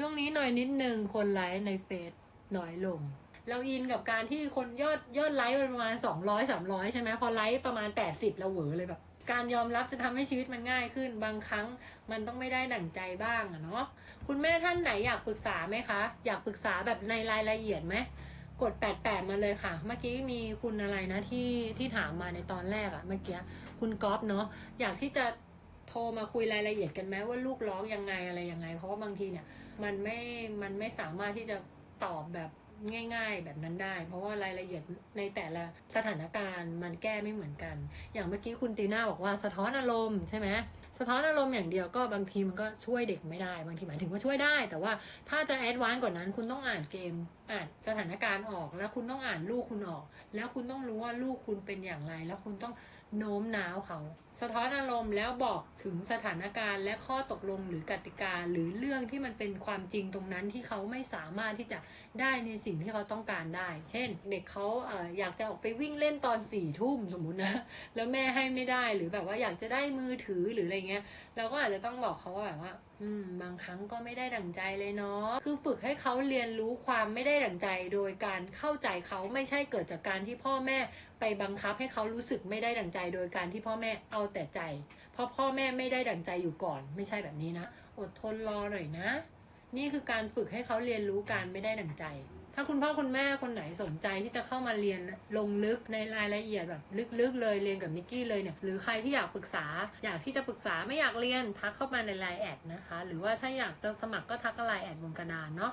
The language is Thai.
ช่วงนี้หน่อยนิดนึงคนไลค์ในเฟซน้อยลง เราอินกับการที่คนยอดยอดไลค์ประมาณ 200 300 ใช่ไหมพอไลค์ประมาณ 80เราเหวอเลยแบบ การยอมรับจะทำให้ชีวิตมันง่ายขึ้น บางครั้งมันต้องไม่ได้ดั่งใจบ้างอะเนาะคุณแม่ท่านไหนอยากปรึกษาไหมคะ อยากปรึกษาแบบในรายละเอียดไหมกด 88 มาเลยค่ะ เมื่อกี้มีคุณอะไรนะที่ที่ถามมาในตอนแรกอะเมื่อกี้คุณก๊อฟเนาะอยากที่จะ โทรมาคุยรายละเอียดกันไหมว่าลูกร้องยังไงอะไรยังไง เพราะว่าบางทีเนี่ยมันไม่มันไม่สามารถที่จะตอบแบบง่าย ๆ แบบนั้นได้ เพราะว่ารายละเอียดในแต่ละสถานการณ์มันแก้ไม่เหมือนกัน อย่างเมื่อกี้คุณตีน่าบอกว่าสะท้อนอารมณ์ใช่ไหมสะท้อนอารมณ์อย่างเดียวก็บางทีมันก็ช่วยเด็กไม่ได้ บางทีหมายถึงว่าช่วยได้ แต่ว่าถ้าจะแอดวานซ์กว่านั้น คุณต้องอ่านเกมอ่านสถานการณ์ออกแล้วคุณต้องอ่านลูกคุณออก แล้วคุณต้องรู้ว่าลูกคุณเป็นอย่างไร แล้วคุณต้องโน้มน้าวเขา สะท้อนอารมณ์แล้วบอกถึงสถานการณ์และข้อตกลงหรือกติกา หรือเรื่องที่มันเป็นความจริงตรงนั้นที่เขาไม่สามารถที่จะได้ในสิ่งที่เขาต้องการได้ เช่น เด็กเขาเอออยากจะออกไปวิ่งเล่นตอนสี่ทุ่มสมมุตินะ แล้วแม่ให้ไม่ได้หรือแบบว่าอยากจะได้มือถือหรืออะไรเงี้ย เราก็อาจจะต้องบอกเขาว่าแบบว่า อืม บางครั้งก็ไม่ได้ดั่งใจเลยเนาะ คือฝึกให้เขาเรียนรู้ความไม่ได้ดั่งใจ โดยการเข้าใจเขาไม่ใช่เกิดจากการที่พ่อแม่ไปบังคับให้เขารู้สึกไม่ได้ดั่งใจ โดยการที่พ่อแม่เอาแต่ใจ เพราะพ่อแม่ไม่ได้ดั่งใจอยู่ก่อน ไม่ใช่แบบนี้นะ อดทนรอหน่อยนะ นี่คือการฝึกให้เขาเรียนรู้การไม่ได้ดั่งใจ ถ้าคุณพ่อคุณแม่คนไหนสนใจที่จะเข้ามาเรียนลงลึกในรายละเอียดแบบลึกๆเลยเรียนกับนิกกี้เลยเนี่ย หรือใครที่อยากปรึกษา อยากที่จะปรึกษาไม่อยากเรียนทักเข้ามาในไลน์แอดนะคะ หรือว่าถ้าอยากจะสมัครก็ทักไลน์แอดบนกระดานเนาะ